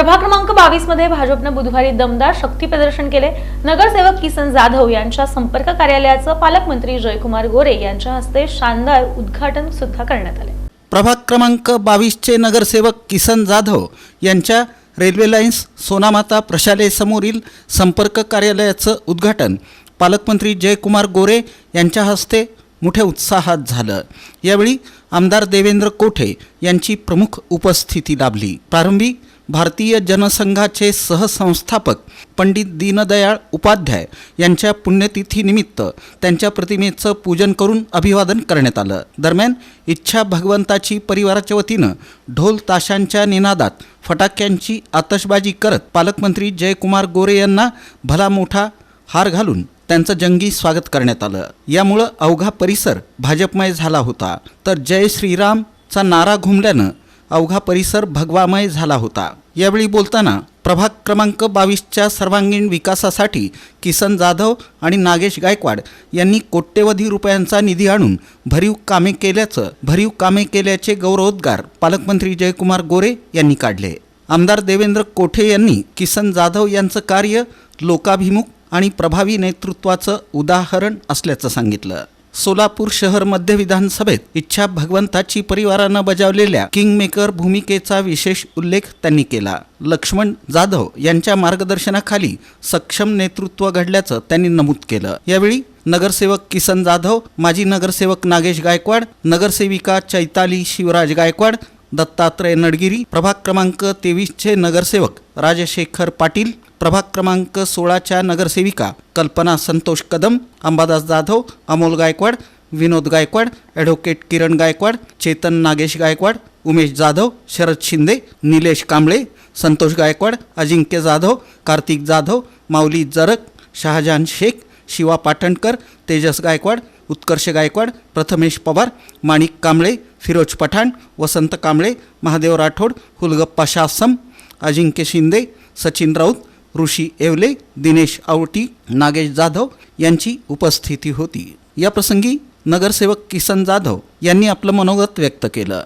प्रभाग क्रमांक बावीसमध्ये भाजपनं बुधवारी दमदार शक्ती प्रदर्शन केले. नगरसेवक किसन जाधव यांच्या संपर्क कार्यालयाचं पालकमंत्री जयकुमार गोरे यांच्या हस्ते शानदार उद्घाटन सुद्धा करण्यात आले. प्रभाग क्रमांक बावीसचे नगरसेवक किसन जाधव यांच्या रेल्वे लाईन्स सोनामाता प्रशालेसमोरील संपर्क कार्यालयाचं उद्घाटन पालकमंत्री जयकुमार गोरे यांच्या हस्ते मोठ्या उत्साहात झालं. यावेळी आमदार देवेंद्र कोठे यांची प्रमुख उपस्थिती लाभली. प्रारंभी भारतीय जनसंघाचे सहसंस्थापक पंडित दीनदयाळ उपाध्याय यांच्या पुण्यतिथीनिमित्त त्यांच्या प्रतिमेचं पूजन करून अभिवादन करण्यात आलं. दरम्यान इच्छा भगवंताची परिवाराच्या वतीनं ढोल ताशांच्या निनादात फटाक्यांची आतषबाजी करत पालकमंत्री जयकुमार गोरे यांना भला मोठा हार घालून त्यांचं जंगी स्वागत करण्यात आलं. यामुळं अवघा परिसर भाजपमय झाला होता. तर जय श्रीरामचा नारा घुमल्यानं अवघा परिसर भगवामय झाला होता. यावेळी बोलताना प्रभाग क्रमांक बावीसच्या सर्वांगीण विकासासाठी किसन जाधव आणि नागेश गायकवाड यांनी कोट्यवधी रुपयांचा निधी आणून भरीव कामे केल्याचं भरीव कामे केल्याचे गौरवोद्गार पालकमंत्री जयकुमार गोरे यांनी काढले. आमदार देवेंद्र कोठे यांनी किसन जाधव यांचं कार्य लोकाभिमुख आणि प्रभावी नेतृत्वाचं उदाहरण असल्याचं सांगितलं. सोलापूर शहर मध्य विधानसभेत इच्छा भगवंताची परिवारानं बजावलेल्या किंगमेकर भूमिकेचा विशेष उल्लेख त्यांनी केला. लक्ष्मण जाधव यांच्या मार्गदर्शनाखाली सक्षम नेतृत्व घडल्याचं त्यांनी नमूद केलं. यावेळी नगरसेवक किसन जाधव माजी नगरसेवक नागेश गायकवाड नगरसेविका चैताली शिवराज गायकवाड दत्तात्रय नडगिरी प्रभाग क्रमांक तेवीसचे नगरसेवक राजशेखर पाटील प्रभाग क्रमांक सोळाच्या नगरसेविका कल्पना संतोष कदम अंबादास जाधव अमोल गायकवाड विनोद गायकवाड ॲडव्होकेट किरण गायकवाड चेतन नागेश गायकवाड उमेश जाधव शरद शिंदे निलेश कांबळे संतोष गायकवाड अजिंक्य जाधव कार्तिक जाधव माऊली जरक शहाजहान शेख शिवा पाटणकर तेजस गायकवाड उत्कर्ष गायकवाड प्रथमेश पवार माणिक कांबळे फिरोज पठाण वसंत कांबळे महादेव राठोड हुलगप्पा शासम अजिंक्य शिंदे सचिन राऊत ऋषी येवले दिनेश आवटी नागेश जाधव यांची उपस्थिती होती. या प्रसंगी नगरसेवक किसन जाधव यांनी आपलं मनोगत व्यक्त केलं.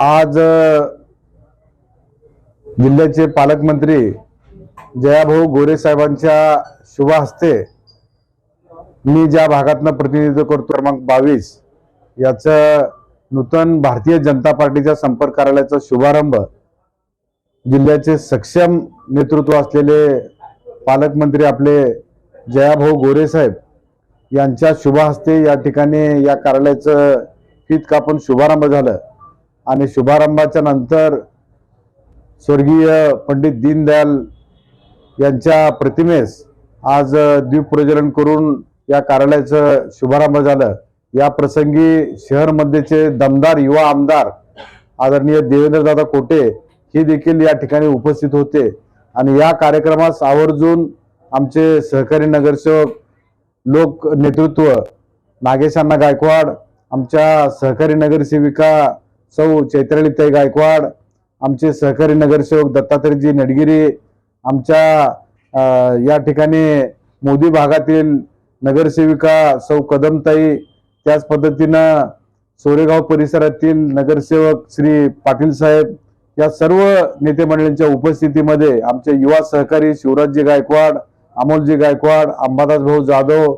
आज जिल्ह्याचे पालकमंत्री जयाभाऊ गोरे साहेबांच्या शुभ हस्ते मी ज्या भागातनं प्रतिनिधित्व करतो क्रमांक बावीस याचं नूतन भारतीय जनता पार्टीच्या संपर्क कार्यालयाचा शुभारंभ जिल्ह्याचे सक्षम नेतृत्व असलेले पालकमंत्री आपले जयाभाऊ गोरेसाहेब यांच्या शुभ हस्ते या ठिकाणी या कार्यालयाचं फीत कापून शुभारंभ झालं. आणि शुभारंभाच्या नंतर स्वर्गीय पंडित दीनदयाल यांच्या प्रतिमेस आज द्वीपप्रज्वलन करून या कार्यालयाचं शुभारंभ झालं. या प्रसंगी शहरमध्येचे दमदार युवा आमदार आदरणीय देवेंद्रदादा कोटे हे देखील या ठिकाणी उपस्थित होते. आणि या कार्यक्रमास आवर्जून आमचे सहकारी नगरसेवक लोक नेतृत्व नागेशांना गायकवाड आमच्या सहकारी नगरसेविका सौ चैत्रालीताई गायकवाड आमचे सहकारी नगरसेवक दत्तात्रयजी नडगिरी आमच्या या ठिकाणी मोदी भागातील नगरसेविका सौ कदमताई त्याच पद्धतीनं सोरेगाव परिसरातील नगरसेवक श्री पाटील साहेब या सर्व नेते मंडळींच्या उपस्थितीमध्ये आमचे युवा सहकारी शिवराजजी गायकवाड अमोलजी गायकवाड अंबादास भाऊ जाधव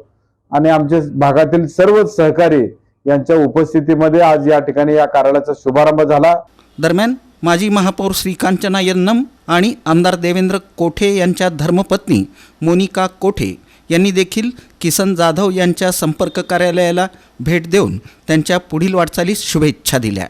आणि आमचे भागातील सर्व सहकारी यांच्या उपस्थितीमध्ये आज या ठिकाणी या कार्यालयाचा शुभारंभ झाला. दरम्यान माजी महापौर श्रीकांचना यन्नम आणि आमदार देवेंद्र कोठे यांच्या धर्मपत्नी मोनिका कोठे यांनी देखील किसन जाधव यांच्या संपर्क कार्यालयाला भेट देऊन त्यांच्या पुढील वाटचालीस शुभेच्छा दिल्या.